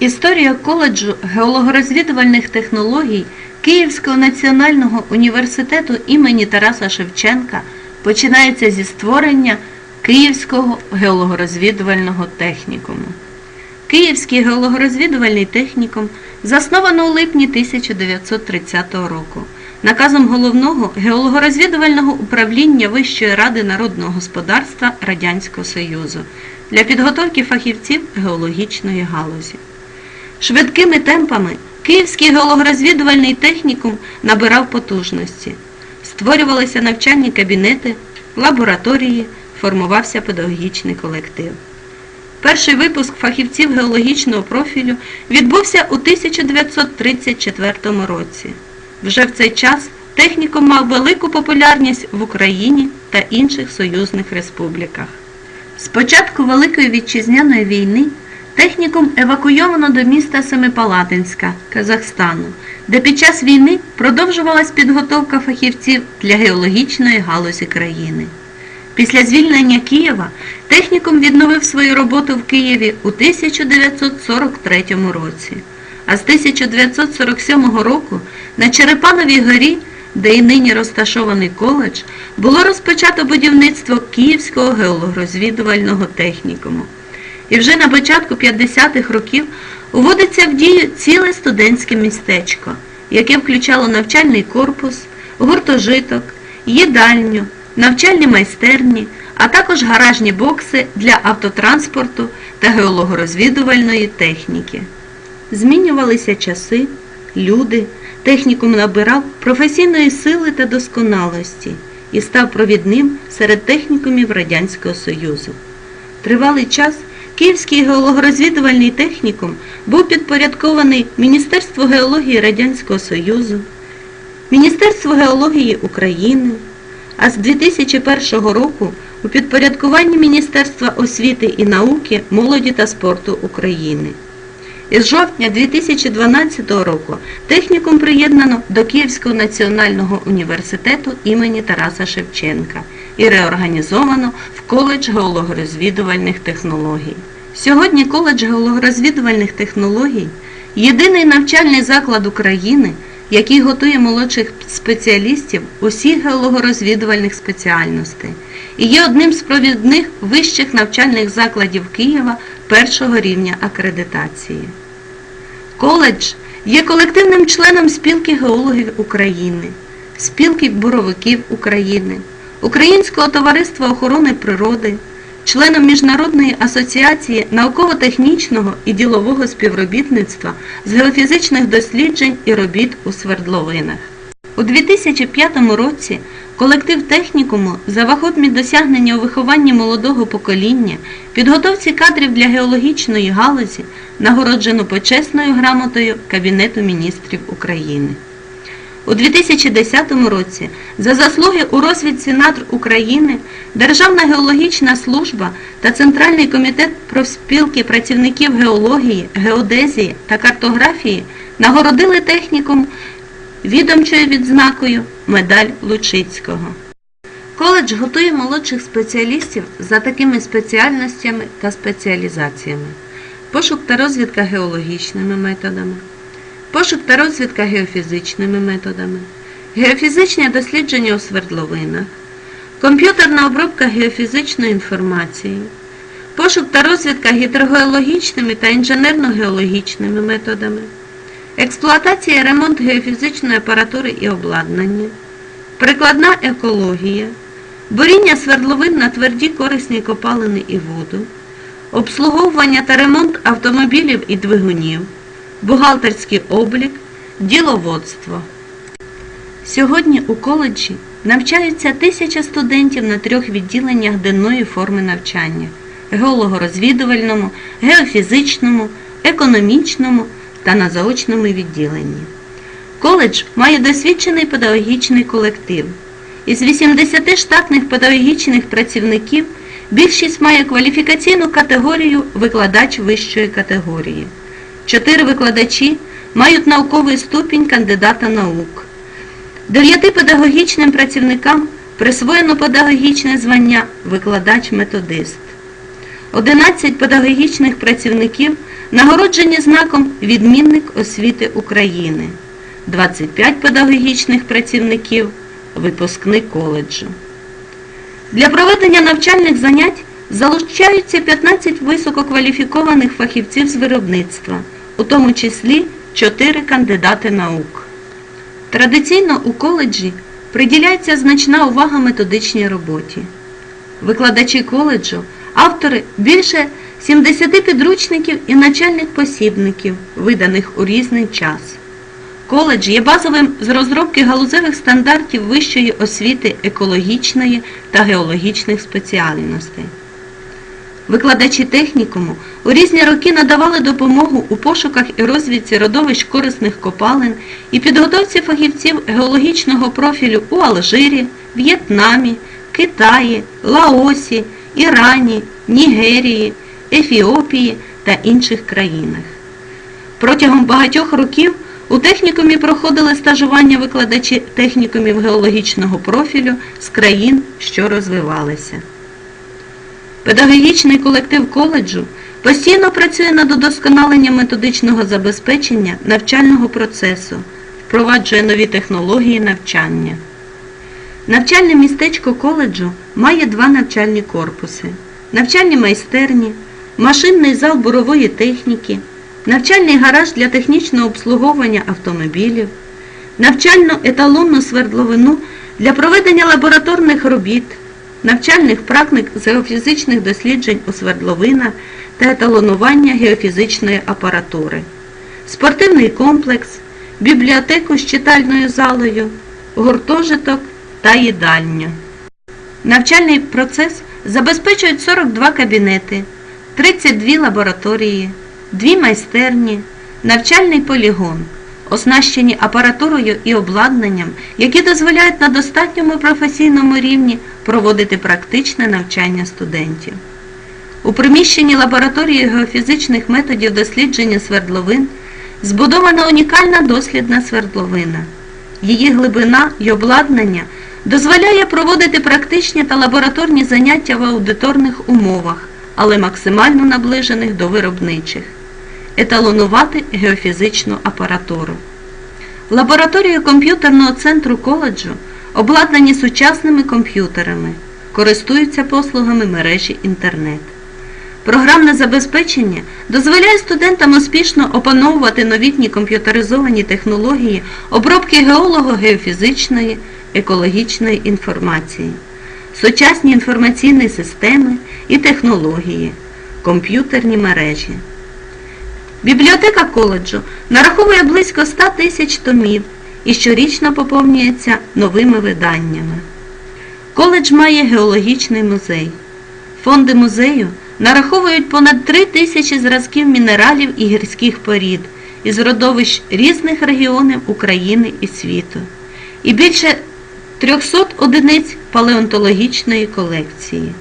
Історія коледжу геологорозвідувальних технологій Київського національного університету імені Тараса Шевченка починається зі створення Київського геологорозвідувального технікуму. Київський геологорозвідувальний технікум засновано у липні 1930 року наказом головного геологорозвідувального управління Вищої ради народного господарства Радянського Союзу для підготовки фахівців геологічної галузі. Швидкими темпами Київський геологорозвідувальний технікум набирав потужності. Створювалися навчальні кабінети, лабораторії, формувався педагогічний колектив. Перший випуск фахівців геологічного профілю відбувся у 1934 році. Вже в цей час технікум мав велику популярність в Україні та інших союзних республіках. З початку Великої вітчизняної війни технікум евакуйовано до міста Семипалатинська, Казахстану, де під час війни продовжувалась підготовка фахівців для геологічної галузі країни. Після звільнення Києва технікум відновив свою роботу в Києві у 1943 році, а з 1947 року на Черепановій горі, де і нині розташований коледж, було розпочато будівництво Київського геологорозвідувального технікуму. І вже на початку 50-х років уводиться в дію ціле студентське містечко, яке включало навчальний корпус, гуртожиток, їдальню, навчальні майстерні, а також гаражні бокси для автотранспорту та геологорозвідувальної техніки. Змінювалися часи, люди, технікум набирав професійної сили та досконалості і став провідним серед технікумів Радянського Союзу. Тривалий час Київський геологорозвідувальний технікум був підпорядкований Міністерству геології Радянського Союзу, Міністерству геології України, а з 2001 року у підпорядкуванні Міністерства освіти і науки, молоді та спорту України. Із жовтня 2012 року технікум приєднано до Київського національного університету імені Тараса Шевченка і реорганізовано в коледж геологорозвідувальних технологій. Сьогодні коледж геологорозвідувальних технологій єдиний навчальний заклад України, який готує молодших спеціалістів усіх геологорозвідувальних спеціальностей і є одним з провідних вищих навчальних закладів Києва першого рівня акредитації. Коледж є колективним членом спілки геологів України, спілки буровиків України, Українського товариства охорони природи, членом Міжнародної асоціації науково-технічного і ділового співробітництва з геофізичних досліджень і робіт у свердловинах. У 2005 році колектив технікуму за вагомі досягнення у вихованні молодого покоління, підготовці кадрів для геологічної галузі нагороджено почесною грамотою Кабінету міністрів України. У 2010 році за заслуги у розвідці надр України Державна геологічна служба та Центральний комітет профспілки працівників геології, геодезії та картографії нагородили технікум відомчою відзнакою Медаль Лучицького. Коледж готує молодших спеціалістів за такими спеціальностями та спеціалізаціями. Пошук та розвідка геологічними методами, пошук та розвідка геофізичними методами, геофізичне дослідження у свердловинах, комп'ютерна обробка геофізичної інформації, пошук та розвідка гідрогеологічними та інженерно-геологічними методами, експлуатація і ремонт геофізичної апаратури і обладнання, прикладна екологія, буріння свердловин на тверді корисні копалини і воду, обслуговування та ремонт автомобілів і двигунів, бухгалтерський облік, діловодство. Сьогодні у коледжі навчаються тисяча студентів на трьох відділеннях денної форми навчання геологорозвідувальному, геофізичному, економічному та на заочному відділенні. Коледж має досвідчений педагогічний колектив. Із 80 штатних педагогічних працівників більшість має кваліфікаційну категорію викладач вищої категорії. Чотири викладачі мають науковий ступінь кандидата наук. Дев'яти педагогічним працівникам присвоєно педагогічне звання викладач-методист. 11 педагогічних працівників нагороджені знаком Відмінник освіти України, 25 педагогічних працівників, випускник коледжу. Для проведення навчальних занять залучаються 15 висококваліфікованих фахівців з виробництва, у тому числі 4 кандидати наук. Традиційно у коледжі приділяється значна увага методичній роботі. Викладачі коледжу, автори більше 70 підручників і навчальних посібників, виданих у різний час. Коледж є базовим з розробки галузевих стандартів вищої освіти екологічної та геологічних спеціальностей. Викладачі технікуму у різні роки надавали допомогу у пошуках і розвідці родовищ корисних копалин і підготовці фахівців геологічного профілю у Алжирі, В'єтнамі, Китаї, Лаосі, Ірані, Нігерії, Ефіопії та інших країнах. Протягом багатьох років у технікумі проходили стажування викладачі технікумів геологічного профілю з країн, що розвивалися. Педагогічний колектив коледжу постійно працює над удосконаленням методичного забезпечення навчального процесу, впроваджує нові технології навчання. Навчальне містечко коледжу має два навчальні корпуси, навчальні майстерні, машинний зал бурової техніки, навчальний гараж для технічного обслуговування автомобілів, навчальну еталонну свердловину для проведення лабораторних робіт, навчальних практик з геофізичних досліджень у свердловинах та еталонування геофізичної апаратури, спортивний комплекс, бібліотеку з читальною залою, гуртожиток та їдальню. Навчальний процес забезпечують 42 кабінети, 32 лабораторії, 2 майстерні, навчальний полігон, оснащені апаратурою і обладнанням, які дозволяють на достатньому професійному рівні проводити практичне навчання студентів. У приміщенні лабораторії геофізичних методів дослідження свердловин збудована унікальна дослідна свердловина. Її глибина і обладнання дозволяє проводити практичні та лабораторні заняття в аудиторних умовах, але максимально наближених до виробничих, еталонувати геофізичну апаратуру. Лабораторії комп'ютерного центру коледжу обладнані сучасними комп'ютерами, користуються послугами мережі інтернет. Програмне забезпечення дозволяє студентам успішно опановувати новітні комп'ютеризовані технології обробки геолого-геофізичної, екологічної інформації, сучасні інформаційні системи і технології, комп'ютерні мережі. Бібліотека коледжу нараховує близько 100 тисяч томів і щорічно поповнюється новими виданнями. Коледж має геологічний музей. Фонди музею нараховують понад 3 тисячі зразків мінералів і гірських порід із родовищ різних регіонів України і світу, і більше 300 одиниць палеонтологічної колекції.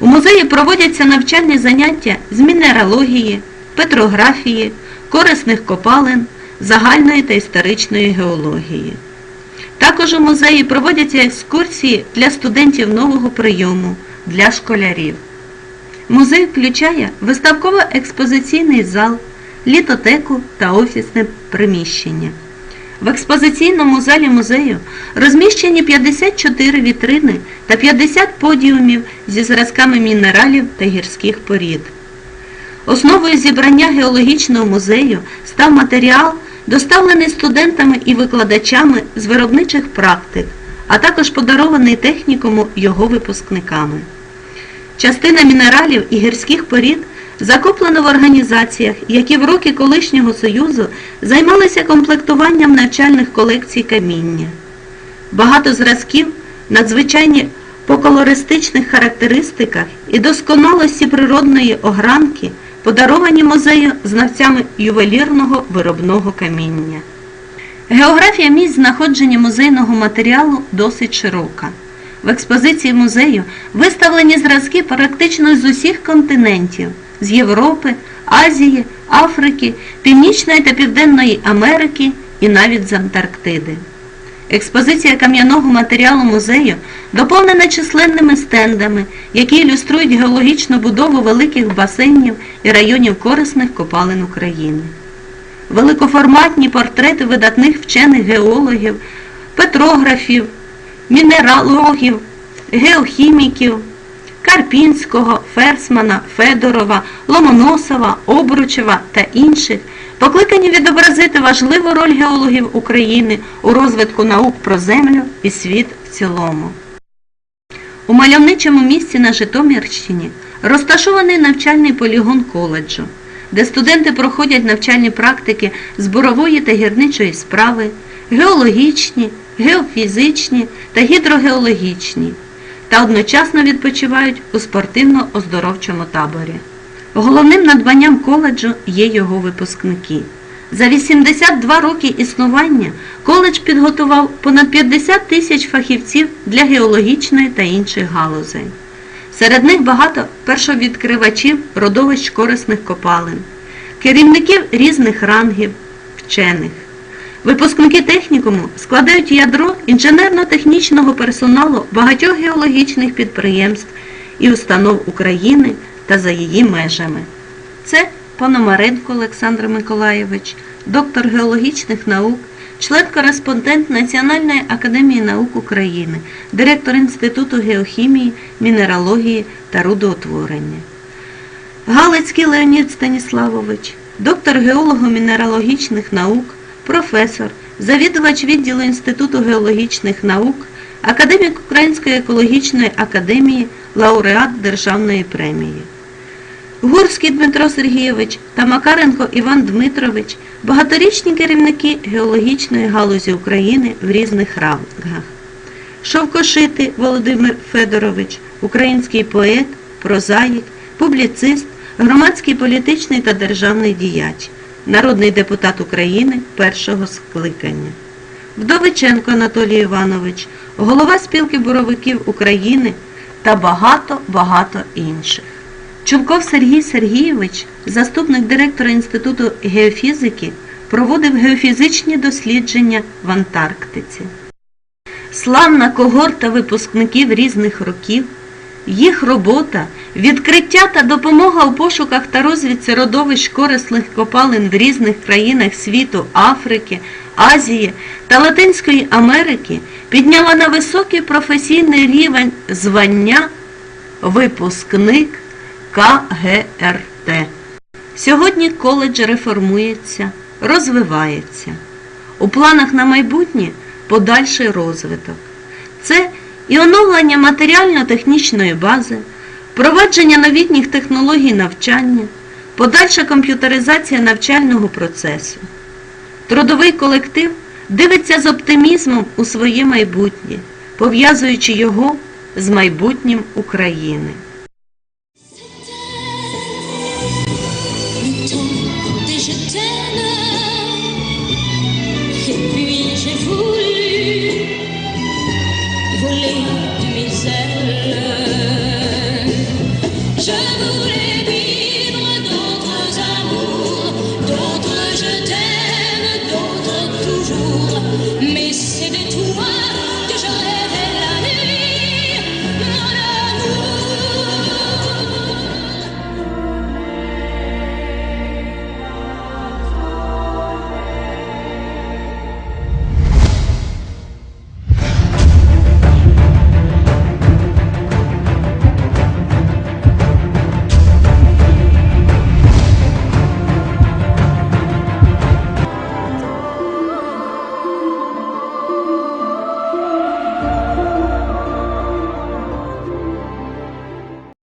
У музеї проводяться навчальні заняття з мінералогії, петрографії, корисних копалин, загальної та історичної геології. Також у музеї проводяться екскурсії для студентів нового прийому, для школярів. Музей включає виставково-експозиційний зал, літотеку та офісне приміщення. В експозиційному залі музею розміщені 54 вітрини та 50 подіумів зі зразками мінералів та гірських порід. Основою зібрання геологічного музею став матеріал, доставлений студентами і викладачами з виробничих практик, а також подарований технікуму його випускниками. Частина мінералів і гірських порід закуплена в організаціях, які в роки колишнього Союзу займалися комплектуванням навчальних колекцій каміння. Багато зразків надзвичайні по колористичних характеристиках і досконалості природної огранки подаровані музею знавцями ювелірного виробного каміння. Географія місць знаходження музейного матеріалу досить широка. В експозиції музею виставлені зразки практично з усіх континентів з Європи, Азії, Африки, Північної та Південної Америки і навіть з Антарктиди. Експозиція кам'яного матеріалу музею доповнена численними стендами, які ілюструють геологічну будову великих басейнів і районів корисних копалин України. Великоформатні портрети видатних вчених геологів, петрографів, мінералогів, геохіміків Карпінського, Ферсмана, Федорова, Ломоносова, Обручева та інших покликані відобразити важливу роль геологів України у розвитку наук про землю і світ в цілому. У мальовничому місці на Житомирщині розташований навчальний полігон коледжу, де студенти проходять навчальні практики з бурової та гірничої справи, геологічні, геофізичні та гідрогеологічні, та одночасно відпочивають у спортивно-оздоровчому таборі. Головним надбанням коледжу є його випускники. За 82 роки існування коледж підготував понад 50 тисяч фахівців для геологічної та інших галузей. Серед них багато першовідкривачів родовищ корисних копалин, керівників різних рангів, вчених. Випускники технікуму складають ядро інженерно-технічного персоналу багатьох геологічних підприємств і установ України та за її межами. Це Пономаренко Олександр Миколаєвич, доктор геологічних наук, член-кореспондент Національної академії наук України, директор Інституту геохімії, мінералогії та рудоутворення. Галицький Леонід Станіславович, доктор геолого-мінералогічних наук, професор, завідувач відділу Інституту геологічних наук, академік Української екологічної академії, лауреат Державної премії. Гурський Дмитро Сергійович та Макаренко Іван Дмитрович багаторічні керівники геологічної галузі України в різних рангах. Шовкошитий Володимир Федорович, український поет, прозаїк, публіцист, громадський політичний та державний діяч, народний депутат України першого скликання. Вдовиченко Анатолій Іванович, голова спілки буровиків України та багато-багато інших. Чулков Сергій Сергійович, заступник директора Інституту геофізики, проводив геофізичні дослідження в Антарктиці. Славна когорта випускників різних років, їх робота, відкриття та допомога у пошуках та розвідці родовищ корисних копалин в різних країнах світу Африки, Азії та Латинської Америки підняла на високий професійний рівень звання випускник КГРТ. Сьогодні коледж реформується, розвивається. У планах на майбутнє подальший розвиток. Це і оновлення матеріально-технічної бази, впровадження новітніх технологій навчання, подальша комп'ютеризація навчального процесу. Трудовий колектив дивиться з оптимізмом у своє майбутнє, пов'язуючи його з майбутнім України.